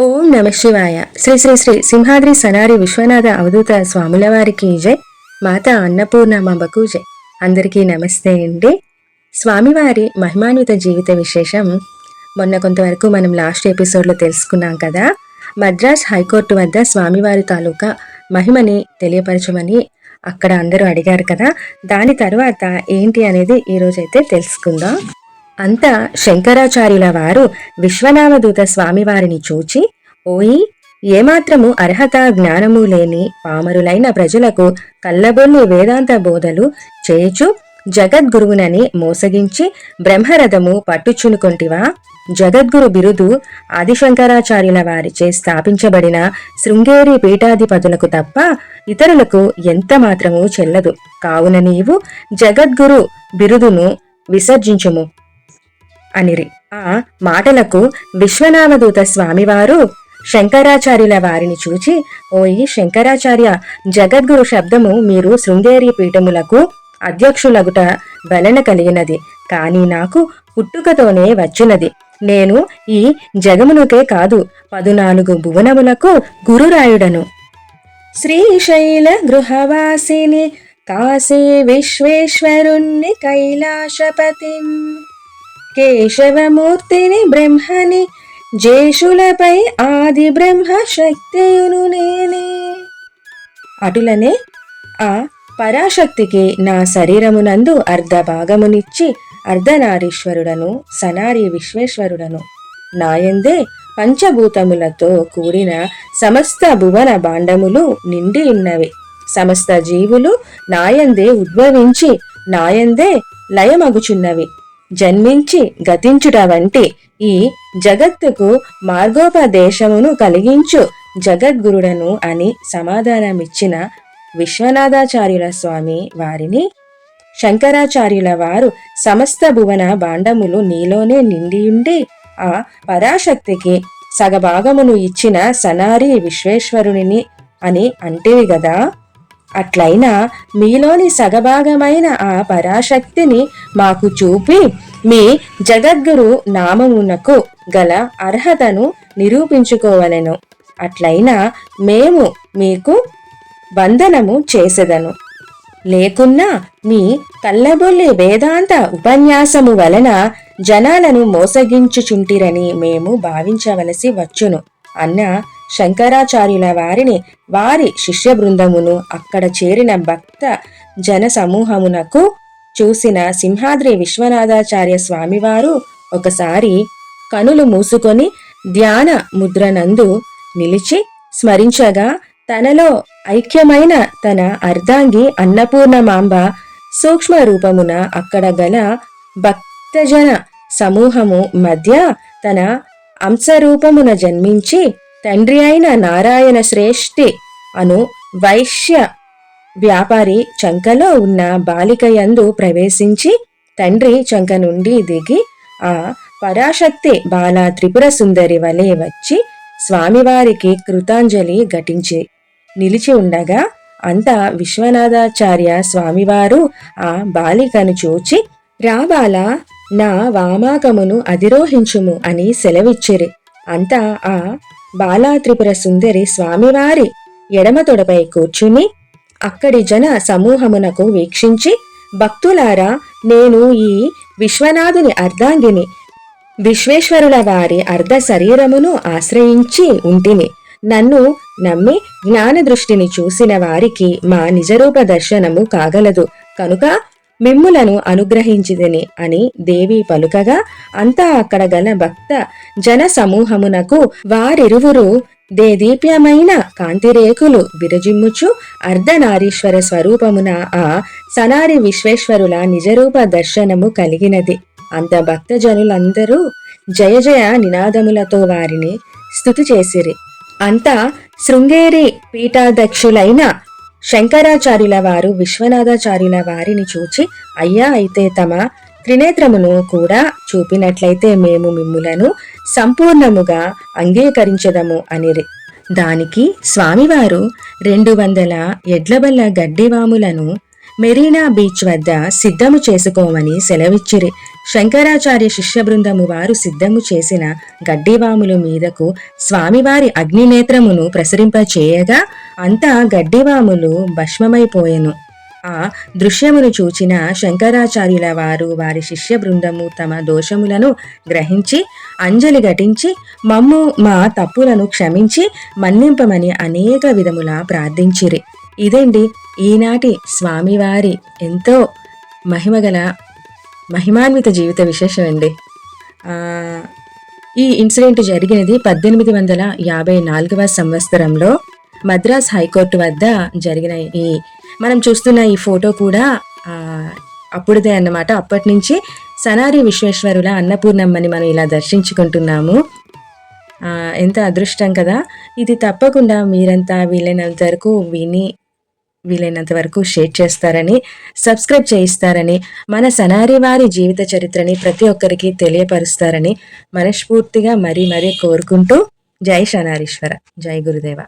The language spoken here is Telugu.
ఓం నమ శివాయ. శ్రీ శ్రీ శ్రీ సింహాద్రి సనారి విశ్వనాథ అవధూత స్వాముల వారికి జై. మాత అన్నపూర్ణమాంబకు జై. అందరికీ నమస్తే అండి. స్వామివారి మహిమాన్విత జీవిత విశేషం. మొన్న కొంతవరకు మనం లాస్ట్ ఎపిసోడ్లో తెలుసుకున్నాం కదా. మద్రాస్ హైకోర్టు వద్ద స్వామివారి తాలూకా మహిమని తెలియపరచమని అక్కడ అందరూ అడిగారు కదా. దాని తర్వాత ఏంటి అనేది ఈరోజైతే తెలుసుకుందాం. అంతా శంకరాచార్యుల వారు విశ్వనామదూత స్వామివారిని చూచి ఓయి ఏమాత్రము అర్హత జ్ఞానము లేని పామరులైన ప్రజలకు కల్లబొల్లి వేదాంత బోధలు చేయుచు జగద్గురువునని మోసగించి బ్రహ్మరథము పట్టుచునుకొంటివా? జగద్గురు బిరుదు ఆదిశంకరాచార్యుల వారిచే స్థాపించబడిన శృంగేరి పీఠాధిపతులకు తప్ప ఇతరులకు ఎంత మాత్రము చెల్లదు. కావున నీవు జగద్గురు బిరుదును విసర్జించుము. అనిరి. ఆ మాటలకు విశ్వనామదూత స్వామివారు శంకరాచార్యుల వారిని చూచి ఓయి శంకరాచార్య జగద్గురు శబ్దము మీరు శృంగేరి పీఠములకు అధ్యక్షులగుట వలన కలిగినది. కాని నాకు పుట్టుకతోనే వచ్చినది. నేను ఈ జగమునుకే కాదు పదునాలుగు భువనములకు గురురాయుడను. శ్రీశైల గృహవాసిని కాశీ విశ్వేశ్వరుణ్ణి కైలాసపతిం కేశవమూర్తిని బ్రహ్మని జేషులపై ఆది బ్రహ్మ శక్తియును నేనే. అటులనే ఆ పరాశక్తికి నా శరీరమునందు అర్ధ భాగమునిచ్చి అర్ధనారీశ్వరుడను సనారి విశ్వేశ్వరుడను. నాయందే పంచభూతములతో కూడిన సమస్త భువన భాండములు నిండి ఉన్నవి. సమస్త జీవులు నాయందే ఉద్భవించి నాయందే లయమగుచున్నవి. జన్మించి గతించుట వంటి ఈ జగత్తుకు మార్గోపదేశమును కలిగించు జగద్గురుడను అని సమాధానమిచ్చిన విశ్వనాథాచార్యుల స్వామి వారిని శంకరాచార్యుల వారు సమస్త భువన భాండములు నీలోనే నిండియుండి ఆ పరాశక్తికి సగభాగమును ఇచ్చిన సనారి విశ్వేశ్వరునిని అని అంటేవి గదా? అట్లయినా మీలోని సగభాగమైన ఆ పరాశక్తిని మాకు చూపి మీ జగద్గురు నామమునకు గల అర్హతను నిరూపించుకోవలెను. అట్లయినా మేము మీకు వందనము చేసెదను. లేకున్నా మీ కల్లబొల్లి వేదాంత ఉపన్యాసము వలన జనాలను మోసగించుచుంటిరని మేము భావించవలసి వచ్చును. అన్న శంకరాచార్యుల వారిని వారి శిష్య బృందమును అక్కడ చేరిన భక్త జన సమూహమునకు చూసిన సింహాద్రి విశ్వనాథాచార్య స్వామివారు ఒకసారి కనులు మూసుకొని ధ్యాన ముద్రనందు నిలిచి స్మరించగా తనలో ఐక్యమైన తన అర్ధాంగి అన్నపూర్ణమాంబ సూక్ష్మ రూపమున అక్కడ గల భక్తజన సమూహము మధ్య తన అంశరూపమున జన్మించి తండ్రి అయిన నారాయణ శ్రేష్ఠి అను వైశ్య వ్యాపారి చంకలో ఉన్న బాలికయందు ప్రవేశించి తండ్రి చంక నుండి దిగి ఆ పరాశక్తి బాల త్రిపుర సుందరి వలె వచ్చి స్వామివారికి కృతాంజలి ఘటించి నిలిచి ఉండగా అంతా విశ్వనాథాచార్య స్వామివారు ఆ బాలికను చూచి రాబాల నా వామాకమును అధిరోహించుము అని సెలవిచ్చిరి. అంతా ఆ బాలాత్రిపుర సుందరి స్వామివారి ఎడమ తొడపై కూర్చుని అక్కడి జన సమూహమునకు వీక్షించి భక్తులారా నేను ఈ విశ్వనాథుని అర్ధాంగిని విశ్వేశ్వరుల వారి అర్ధ శరీరమును ఆశ్రయించి ఉంటిని నన్ను నమ్మి జ్ఞాన దృష్టిని చూసిన వారికి మా నిజరూప దర్శనము కాగలదు. కనుక మిమ్ములను అనుగ్రహించిదని అని దేవి పలుకగా అంతా అక్కడ గల భక్త జన సమూహమునకు వారిరువురు దేదీప్యమైన కాంతిరేకులు బిరజిమ్ముచు అర్ధనారీశ్వర స్వరూపమున ఆ సనారి విశ్వేశ్వరుల నిజరూప దర్శనము కలిగినది. అంత భక్తజనులందరూ జయ జయ నినాదములతో వారిని స్తుతి చేసిరి. అంతా శృంగేరి పీఠాధ్యక్షులైన శంకరాచార్యుల వారు విశ్వనాథాచార్యుల వారిని చూచి అయ్యా అయితే తమ త్రినేత్రమును కూడా చూపినట్లయితే మేము మిమ్ములను సంపూర్ణముగా అంగీకరించదము అనిరి. దానికి స్వామివారు రెండు వందల ఎడ్లబల్ల గడ్డివాములను మెరీనా బీచ్ వద్ద సిద్ధము చేసుకోమని సెలవిచ్చిరి. శంకరాచార్య శిష్య బృందము వారు సిద్ధము చేసిన గడ్డివాముల మీదకు స్వామివారి అగ్నినేత్రమును ప్రసరింపచేయగా అంతా గడ్డివాములు భస్మమైపోయెను. ఆ దృశ్యమును చూచిన శంకరాచార్యుల వారు వారి శిష్య బృందము తమ దోషములను గ్రహించి అంజలి ఘటించి మమ్ము మా తప్పులను క్షమించి మన్నింపమని అనేక విధముల ప్రార్థించిరి. ఇదండి ఈనాటి స్వామివారి ఎంతో మహిమగల మహిమాన్విత జీవిత విశేషం అండి ఈ ఇన్సిడెంట్ జరిగినది పద్దెనిమిది వందల యాభై నాలుగవ సంవత్సరంలో మద్రాస్ హైకోర్టు వద్ద జరిగిన ఈ మనం చూస్తున్న ఈ ఫోటో కూడా అప్పుడుదే అన్నమాట. అప్పటి నుంచి సనారి విశ్వేశ్వరుల అన్నపూర్ణమ్మని మనం ఇలా దర్శించుకుంటున్నాము. ఎంత అదృష్టం కదా. ఇది తప్పకుండా మీరంతా వీలైనంత వరకు విని వీలైనంత వరకు షేర్ చేస్తారని సబ్స్క్రైబ్ చేయిస్తారని మన సనారి వారి జీవిత చరిత్రని ప్రతి ఒక్కరికి తెలియపరుస్తారని మనస్ఫూర్తిగా మరీ మరీ కోరుకుంటూ జై శనారీశ్వర జై గురుదేవ.